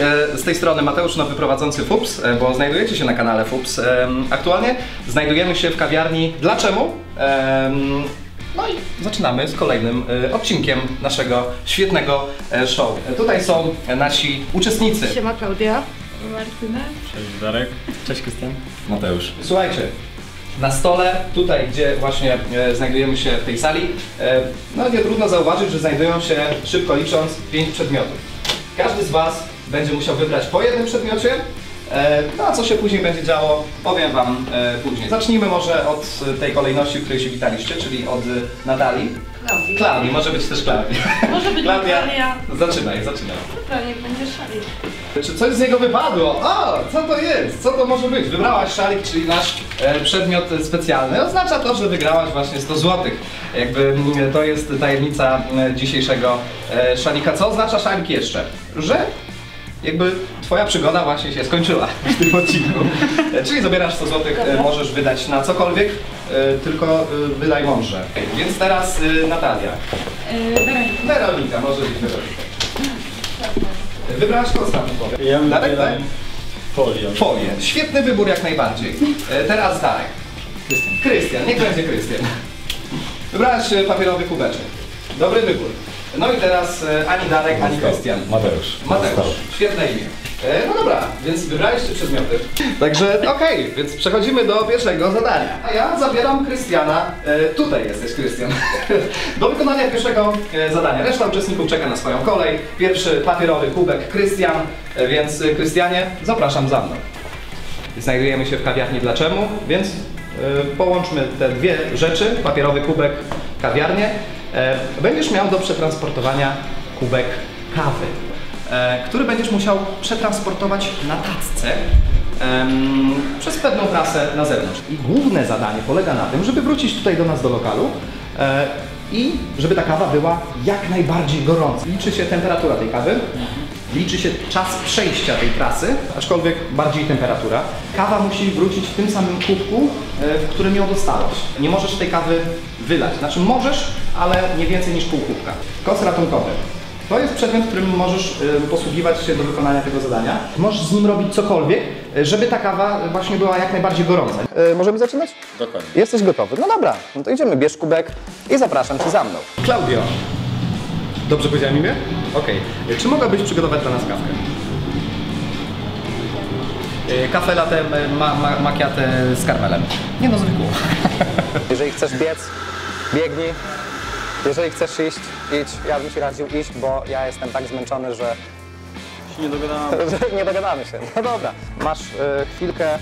E, z tej strony Mateusz Nowy prowadzący FUPS, e, bo znajdujecie się na kanale FUPS. Em, Aktualnie znajdujemy się w kawiarni Dlaczemu? Em, No i zaczynamy z kolejnym e, odcinkiem naszego świetnego e, show. E, Tutaj są e, nasi uczestnicy. Siema Klaudia. Martyna. Cześć Darek. Cześć Krystian. Mateusz. Słuchajcie, na stole, tutaj gdzie właśnie e, znajdujemy się w tej sali, e, no nie trudno zauważyć, że znajdują się, szybko licząc, pięć przedmiotów. Każdy z Was będzie musiał wybrać po jednym przedmiocie, e, no a co się później będzie działo, powiem Wam e, później. Zacznijmy może od tej kolejności, w której się witaliście, czyli od e, Natalii. Klaudii. Klaudii, może być też Klaudii. Może być Klaudia, Natalia. zaczynaj, zaczynaj. Dobra, niech będzie szalik. Czy coś z niego wypadło? O, co to jest? Co to może być? Wybrałaś szalik, czyli nasz przedmiot specjalny. Oznacza to, że wygrałaś właśnie 100 zł. Jakby mm, to jest tajemnica dzisiejszego szalika. Co oznacza szalik jeszcze? Że jakby twoja przygoda właśnie się skończyła w tym odcinku. E, Czyli zabierasz 100 zł, e, możesz wydać na cokolwiek, e, tylko wydaj mądrze. Więc teraz Natalia. Weronika. Weronika, może być Weronika. Wybrałaś ostatni powiem. Ja Darek, tak? folię. Folię. Świetny wybór jak najbardziej. Teraz Darek. Krystian. Krystian, niech będzie Krystian. Wybrałeś e, papierowy kubeczek. Dobry wybór. No i teraz e, ani Darek, ani Krystian. Mateusz. Mateusz. Świetne imię. E, No dobra, więc wybraliście przedmioty. Także okej, więc przechodzimy do pierwszego zadania. A ja zabieram Krystiana. E, tutaj jesteś, Krystian. Do wykonania pierwszego zadania. Reszta uczestników czeka na swoją kolej. Pierwszy papierowy kubek Krystian, więc Krystianie, zapraszam za mną. Znajdujemy się w kawiarni Dlaczemu, więc e, połączmy te dwie rzeczy, papierowy kubek, kawiarnię. E, będziesz miał do przetransportowania kubek kawy, e, który będziesz musiał przetransportować na tacce przez pewną trasę na zewnątrz. I główne zadanie polega na tym, żeby wrócić tutaj do nas do lokalu e, i żeby ta kawa była jak najbardziej gorąca. Liczy się temperatura tej kawy, liczy się czas przejścia tej trasy, aczkolwiek bardziej temperatura. Kawa musi wrócić w tym samym kubku, e, w którym ją dostałaś. Nie możesz tej kawy wylać. Znaczy możesz, ale nie więcej niż pół kubka. Koc ratunkowy. To jest przedmiot, którym możesz e, posługiwać się do wykonania tego zadania. Możesz z nim robić cokolwiek, e, żeby ta kawa właśnie była jak najbardziej gorąca. E, możemy zaczynać? Dokładnie. Jesteś gotowy? No dobra, no to idziemy, bierz kubek i zapraszam Cię za mną. Klaudio. Dobrze powiedziałem imię? Okej. Czy mogłabyś przygotować dla nas kawkę? E, Kafę latte e, ma, ma, macchiato z karmelem. Nie no, zwykłą. Jeżeli chcesz biec, biegnij. Jeżeli chcesz iść, idź. Ja bym Ci radził iść, bo ja jestem tak zmęczony, że, Się nie dogadałem. że nie dogadamy się. No dobra. Masz e, chwilkę e,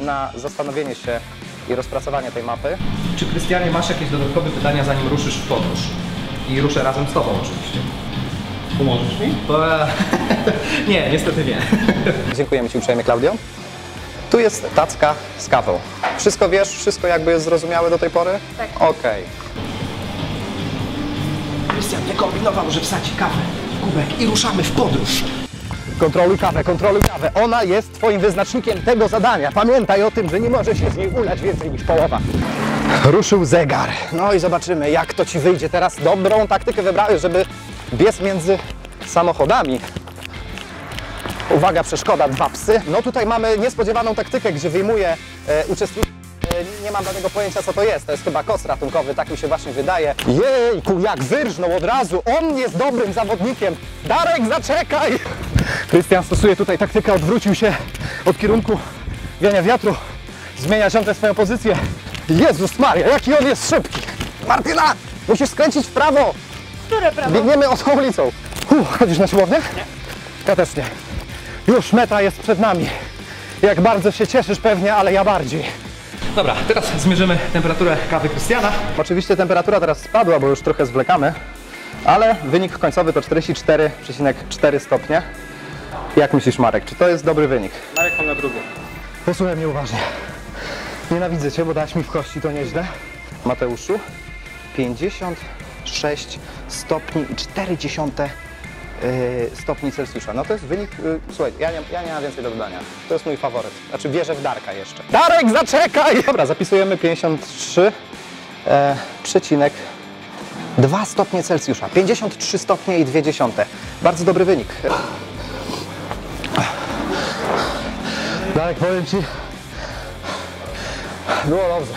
na zastanowienie się i rozpracowanie tej mapy. Czy Krystianie masz jakieś dodatkowe pytania zanim ruszysz w podróż? I ruszę razem z Tobą oczywiście. Pomożesz mi? Bo... nie, niestety nie. Dziękujemy Ci uprzejmie, Klaudio. Tu jest tacka z kawą. Wszystko wiesz? Wszystko jakby jest zrozumiałe do tej pory? Tak. Okej. Krystian nie kombinował, że wsadzi kawę w kubek i ruszamy w podróż. Kontroluj kawę, kontroluj kawę. Ona jest Twoim wyznacznikiem tego zadania. Pamiętaj o tym, że nie może się z niej ulać więcej niż połowa. Ruszył zegar. No i zobaczymy, jak to Ci wyjdzie teraz. Dobrą taktykę wybrałeś, żeby biec między samochodami. Uwaga, przeszkoda, dwa psy. No tutaj mamy niespodziewaną taktykę, gdzie wyjmuję e, uczestników. E, Nie mam żadnego pojęcia, co to jest. To jest chyba kos ratunkowy, tak mi się właśnie wydaje. Jejku, jak wyrżnął od razu. On jest dobrym zawodnikiem. Darek, zaczekaj! Krystian stosuje tutaj taktykę, odwrócił się od kierunku wiania wiatru. Zmienia ciągle swoją pozycję. Jezus Maria, jaki on jest szybki! Martyna, musisz skręcić w prawo. Które prawo? Biegniemy od tą ulicą. Uf, chodzisz na siłownię? Nie. Ja też nie. Już meta jest przed nami. Jak bardzo się cieszysz pewnie, ale ja bardziej. Dobra, teraz zmierzymy temperaturę kawy Krystiana. Oczywiście temperatura teraz spadła, bo już trochę zwlekamy, ale wynik końcowy to 44,4 stopnie. Jak myślisz Marek, czy to jest dobry wynik? Marek mam na drugą. Posłuchaj mnie uważnie. Nienawidzę Cię, bo dałeś mi w kości, to nieźle. Mateuszu, 56 stopni i 4 dziesiąte yy, stopni Celsjusza. No to jest wynik, yy, słuchaj, ja nie, ja nie mam więcej do dodania. To jest mój faworyt. Znaczy wierzę w Darka jeszcze. Darek, zaczekaj! Dobra, zapisujemy 53 e, przecinek 2 stopnie Celsjusza. 53 stopnie i 2 dziesiąte. Bardzo dobry wynik. Darek, powiem Ci, było dobrze.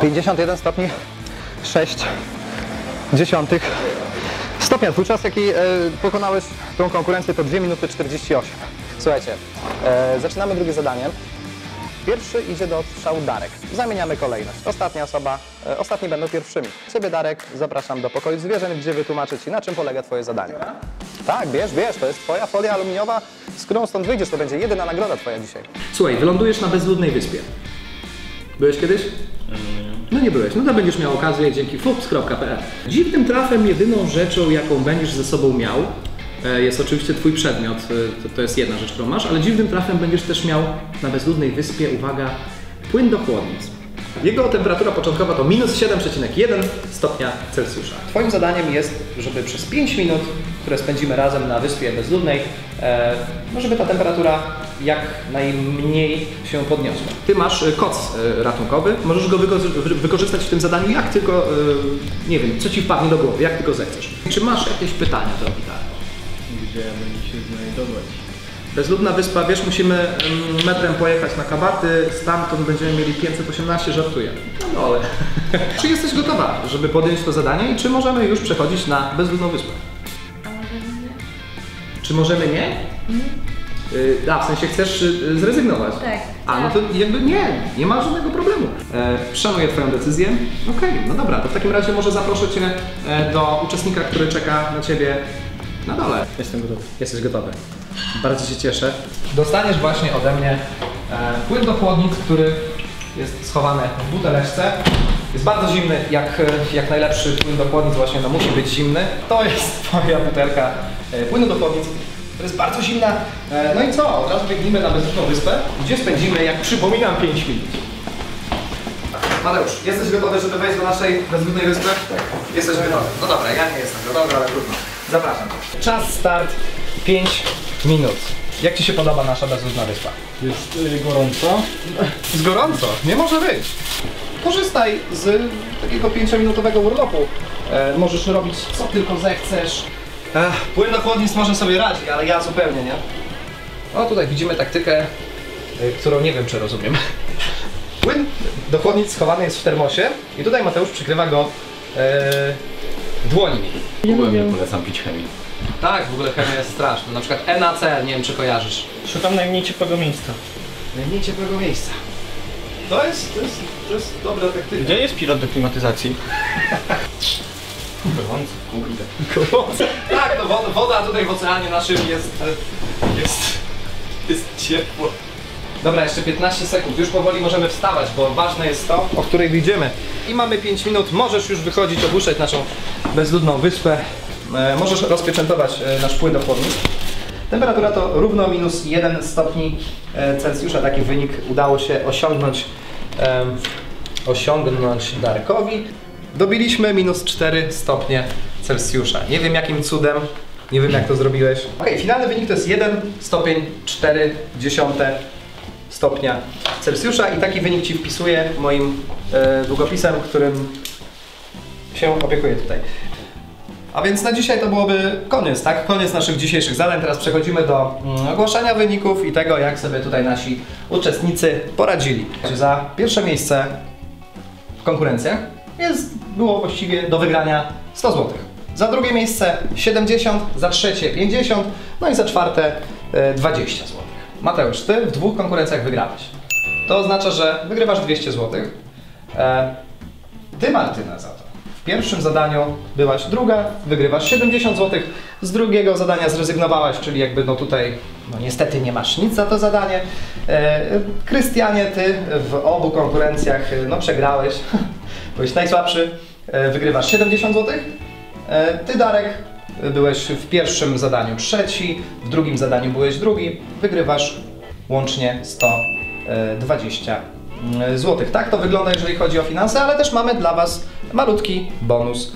51 stopni 6 dziesiątych stopnia. Twój czas, jaki e, pokonałeś tą konkurencję, to 2 minuty 48. Słuchajcie, e, zaczynamy drugie zadanie. Pierwszy idzie do strzału Darek. Zamieniamy kolejność. Ostatnia osoba, e, ostatni będą pierwszymi. Ciebie, Darek, zapraszam do pokoju zwierzeń, gdzie wytłumaczę Ci, na czym polega Twoje zadanie. Tak, bierz, bierz, to jest Twoja folia aluminiowa, z którą stąd wyjdziesz, to będzie jedyna nagroda Twoja dzisiaj. Słuchaj, wylądujesz na bezludnej wyspie. Byłeś kiedyś? No nie byłeś. No to będziesz miał okazję dzięki flups.pl. Dziwnym trafem jedyną rzeczą, jaką będziesz ze sobą miał, e, jest oczywiście twój przedmiot. E, To, to jest jedna rzecz, którą masz, ale dziwnym trafem będziesz też miał na bezludnej wyspie, uwaga, płyn do chłodnic. Jego temperatura początkowa to minus 7,1 stopnia Celsjusza. Twoim zadaniem jest, żeby przez 5 minut, które spędzimy razem na wyspie bezludnej, e, no żeby ta temperatura jak najmniej się podniosła. Ty masz e, koc e, ratunkowy, możesz go wyko- wy- wykorzystać w tym zadaniu jak tylko, e, nie wiem, co ci wpadnie do głowy, jak tylko zechcesz. Czy masz jakieś pytania do Witara? Gdzie będzie się znajdować? Bezludna wyspa, wiesz, musimy metrem pojechać na Kabaty, stamtąd będziemy mieli 518, żartuję. No dole. czy jesteś gotowa, żeby podjąć to zadanie i czy możemy już przechodzić na bezludną wyspę? A może nie? Czy możemy nie? Y, A, w sensie chcesz y, zrezygnować? Tak. A, no to jakby nie, nie ma żadnego problemu. E, szanuję Twoją decyzję. Okej, no dobra, to w takim razie może zaproszę Cię e, do uczestnika, który czeka na Ciebie na dole. Jestem gotowy. Jesteś gotowy. Bardzo się cieszę. Dostaniesz właśnie ode mnie e, płyn do chłodnic, który jest schowany w buteleczce. Jest bardzo zimny, jak, e, jak najlepszy płyn do chłodnic właśnie no, musi być zimny. To jest twoja butelka e, płynu do chłodnic, która jest bardzo zimna. No i co? Od razu biegnijmy na bezpieczną wyspę, gdzie spędzimy, jak przypominam, 5 minut. Mateusz, jesteś gotowy, żeby wejść do naszej bezludnej wyspy? Tak. Jesteś gotowy. No dobra, ja nie jestem gotowy, ale trudno. Zapraszam. Czas start 5 minut. Jak Ci się podoba nasza bezludna wyspa? Jest y, gorąco. Z gorąco, nie może być. Korzystaj z takiego 5-minutowego urlopu. E, możesz robić co tylko zechcesz. Ech, płyn do chłodnic może sobie radzi, ale ja zupełnie nie. O, tutaj widzimy taktykę, y, którą nie wiem, czy rozumiem. Płyn do chłodnic schowany jest w termosie i tutaj Mateusz przykrywa go e, dłońmi. W ogóle nie polecam pić chemii. Tak, w ogóle chemia jest straszna. Na przykład NaCl, nie wiem czy kojarzysz. Szukam najmniej ciepłego miejsca. Najmniej ciepłego miejsca. To jest, to jest, to jest dobra taktyka. Gdzie jest pilot do klimatyzacji? Gorąco, kurde. Tak, no woda, woda tutaj w oceanie naszym jest, e, jest, jest ciepło. Dobra, jeszcze 15 sekund. Już powoli możemy wstawać, bo ważne jest to, o której wyjdziemy. I mamy 5 minut. Możesz już wychodzić, opuszczać naszą bezludną wyspę. E, możesz rozpieczętować e, nasz płyn chłodnic. Temperatura to równo minus 1 stopni e, Celsjusza. Taki wynik udało się osiągnąć, osiągnąć Darkowi. Dobiliśmy minus 4 stopnie Celsjusza. Nie wiem jakim cudem, nie wiem jak to zrobiłeś. Ok, finalny wynik to jest 1 stopień 4 dziesiąte stopnia Celsjusza i taki wynik Ci wpisuję moim długopisem, którym się opiekuję tutaj. A więc na dzisiaj to byłoby koniec, tak? Koniec naszych dzisiejszych zadań. Teraz przechodzimy do mm, ogłaszania wyników i tego, jak sobie tutaj nasi uczestnicy poradzili. Za pierwsze miejsce w konkurencjach jest, było właściwie do wygrania 100 zł. Za drugie miejsce 70, za trzecie 50, no i za czwarte e, 20 zł. Mateusz, ty w dwóch konkurencjach wygrałeś. To oznacza, że wygrywasz 200 zł. E, ty Martyna za to. W pierwszym zadaniu byłaś druga, wygrywasz 70 zł. Z drugiego zadania zrezygnowałaś, czyli jakby no tutaj no niestety nie masz nic za to zadanie. E, Krystianie, ty w obu konkurencjach e, no przegrałeś. Byłeś najsłabszy, e, wygrywasz 70 zł. Ty Darek byłeś w pierwszym zadaniu trzeci, w drugim zadaniu byłeś drugi, wygrywasz łącznie 120 zł. Tak to wygląda, jeżeli chodzi o finanse, ale też mamy dla Was malutki bonus.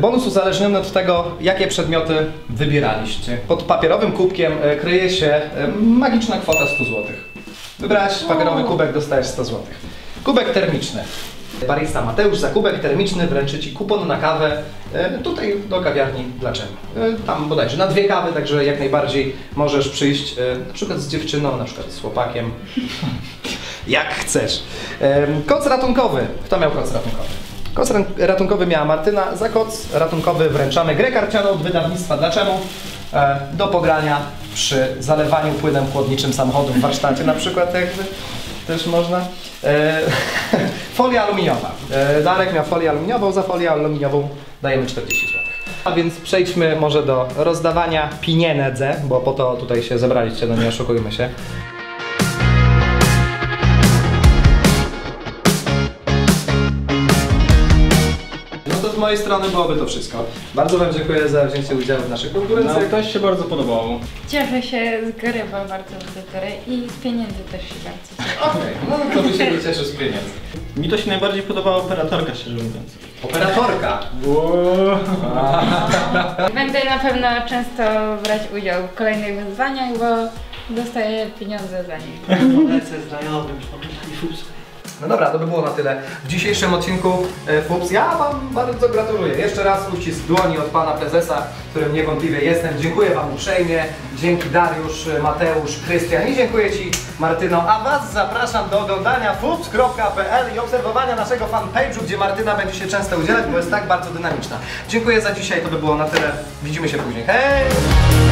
Bonus uzależniony od tego, jakie przedmioty wybieraliście. Pod papierowym kubkiem e, kryje się e, magiczna kwota 100 zł. Wybrałeś papierowy kubek, dostajesz 100 zł. Kubek termiczny. Barista Mateusz Zakubek termiczny wręczy Ci kupon na kawę e, tutaj do kawiarni Dlaczego? Tam bodajże na dwie kawy, także jak najbardziej możesz przyjść na przykład z dziewczyną, na przykład z chłopakiem. jak chcesz. Koc ratunkowy. Kto miał koc ratunkowy? Koc ra- ratunkowy miała Martyna. Za koc ratunkowy wręczamy grę karcianą od wydawnictwa Dlaczego? E, do pogrania przy zalewaniu płynem chłodniczym samochodu w warsztacie na przykład jakby też można. E, folia aluminiowa. E, Darek miał folię aluminiową, za folię aluminiową dajemy 40 zł. A więc przejdźmy może do rozdawania pieniędzy, bo po to tutaj się zebraliście, no nie oszukujmy się. Z mojej strony byłoby to wszystko. Bardzo Wam dziękuję za wzięcie udziału w naszych No, konkurencjach. też się bardzo podobało. Cieszę się z gry, bo bardzo lubię gry i z pieniędzy też się bardzo cieszę. Okej, no to by się cieszę z pieniędzy. Mi to się najbardziej podobała operatorka, szczerze mówiąc. Operatorka. Będę na pewno często brać udział w kolejnych wyzwaniach, bo dostaję pieniądze za nie. No dobra, to by było na tyle w dzisiejszym odcinku e, FUPS. Ja Wam bardzo gratuluję. Jeszcze raz uścisk dłoni od Pana Prezesa, którym niewątpliwie jestem. Dziękuję Wam uprzejmie. Dzięki Dariusz, Mateusz, Krystian i dziękuję Ci Martyno. A Was zapraszam do oglądania fups.pl i obserwowania naszego fanpage'u, gdzie Martyna będzie się często udzielać, bo jest tak bardzo dynamiczna. Dziękuję za dzisiaj, to by było na tyle. Widzimy się później. Hej!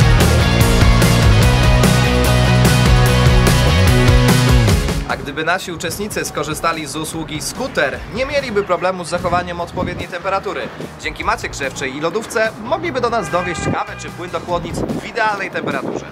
Gdyby nasi uczestnicy skorzystali z usługi skuter, nie mieliby problemu z zachowaniem odpowiedniej temperatury. Dzięki macie grzewczej i lodówce mogliby do nas dowieść kawę czy płyn do chłodnic w idealnej temperaturze.